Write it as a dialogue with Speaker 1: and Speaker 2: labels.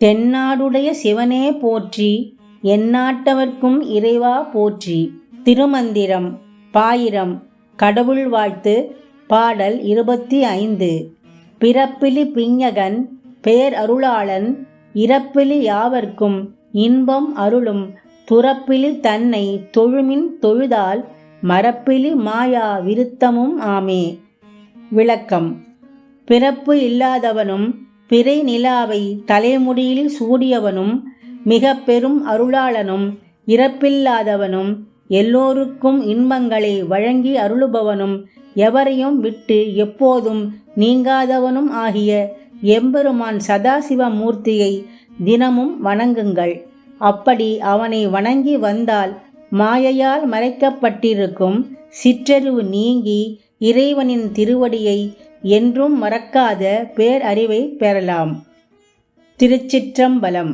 Speaker 1: தென்னாடுடைய சிவனே போற்றி எந்நாட்டவர்க்கும் இறைவா போற்றி. திருமந்திரம் பாயிரம் கடவுள் வாழ்த்து பாடல் இருபத்தி ஐந்து. பிறப்பிலி பிஞகன் பேர் அருளாளன் இறப்பிலி யாவர்க்கும் இன்பம் அருளும். துறப்பிலி தன்னை தொழுமின் தொழுதால் மரப்பிலி மாயா விருத்தமும் ஆமே. விளக்கம். பிறப்பு இல்லாதவனும் பிறை நிலாவை தலைமுடியில் சூடியவனும் மிக பெரும் அருளாளனும் இறப்பில்லாதவனும் எல்லோருக்கும் இன்பங்களை வழங்கி அருளுபவனும் எவரையும் விட்டு எப்போதும் நீங்காதவனும் ஆகிய எம்பெருமான் சதாசிவ மூர்த்தியை தினமும் வணங்குங்கள். அப்படி அவனை வணங்கி வந்தால் மாயையால் மறைக்கப்பட்டிருக்கும் சிற்றறிவு நீங்கி இறைவனின் திருவடியை என்றும் மறக்காத பேரறிவை பெறலாம். திருச்சிற்றம்பலம்